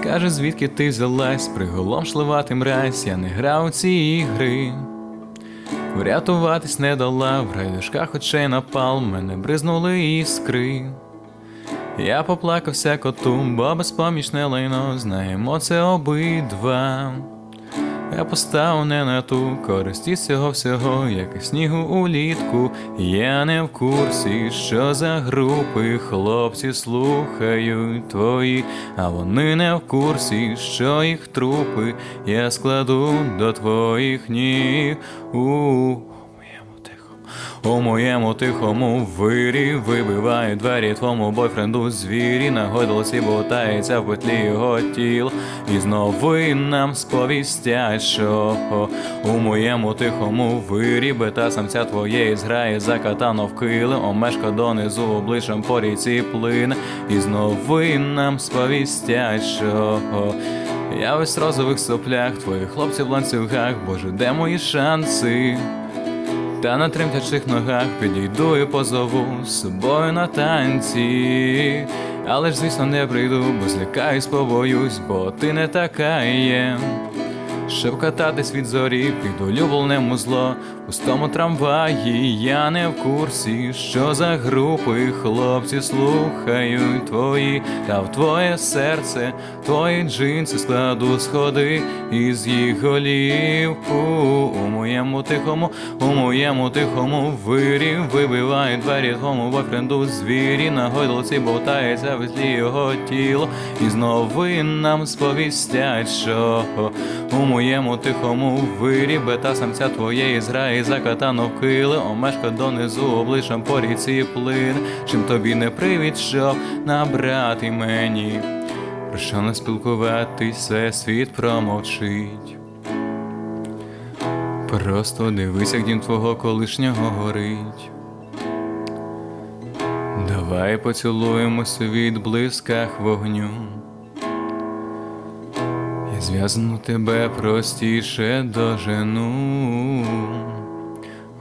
Скаже, звідки ти взялась, приголомшливатим раз, я не грав у ці ігри. Врятуватись не дала, в райдушках очей напал, мене бризнули іскри. Я поплакався коту, бо безпомічне лайно, знаємо це обидва. Я постав не на ту користь із цього всього, як і снігу улітку. Я не в курсі, що за групи хлопці слухають твої, а вони не в курсі, що їх трупи я складу до твоїх ніг. У моєму тихому, у моєму тихому вирі вибивають двері твому бойфренду. Звірі, на гойдалці болтається в петлі його тіло, і знову нам сповістять, що у моєму тихому вирі бета самця твоєї зграє закатано в кили, омешка донизу обличчям по ріці плине, і знову нам сповістять, що я в розових соплях, твоїх хлопців в ланцюгах, боже, де мої шанси? Та на тремтячих ногах підійду і позову з собою на танці. Але ж, звісно, не прийду, бо злякаюсь, побоюсь, бо ти не така є. Щоб кататись від зорі під улюбленим зло в пустому трамваї, я не в курсі, що за групи хлопці слухають твої, та в твоє серце, твої джинси складу сходи із їх голів. У, у моєму тихому, у моєму тихому вирі вибиває двері твому бойфренду звірі, на гойдалці болтається в злі його тіло, і знову нам сповістять, що у моєму тихому вирі бета самця твоєї зграї закатано кили, омешка донизу обличчям по ріці плин. Чим тобі не привід, щоб набрати мені, про що не спілкуватись, все світ промовчить. Просто дивись, як дім твого колишнього горить. Давай поцілуємося від блисках вогню. Я зв'язану тебе простіше дожену.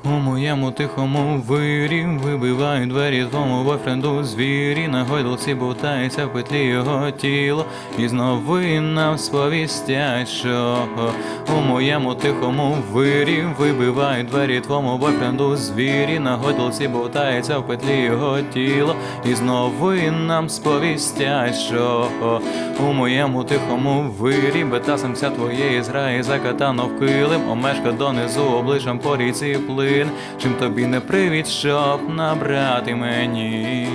У моєму тихому вирі вибиваю двері твому бойфренду. Звірі, на гойдалці болтається в петлі його тіло, і знову нам сповістять, що у моєму тихому вирі вибиваю двері твому бойфренду. Звірі, на гойдалці болтається в петлі його тіло, і знову нам сповістять, що у моєму тихому вирі бета самця твоєї зграї. Закатано в килим, омешка донизу обличчям по ріці чим тобі не привід, щоб набрати мені.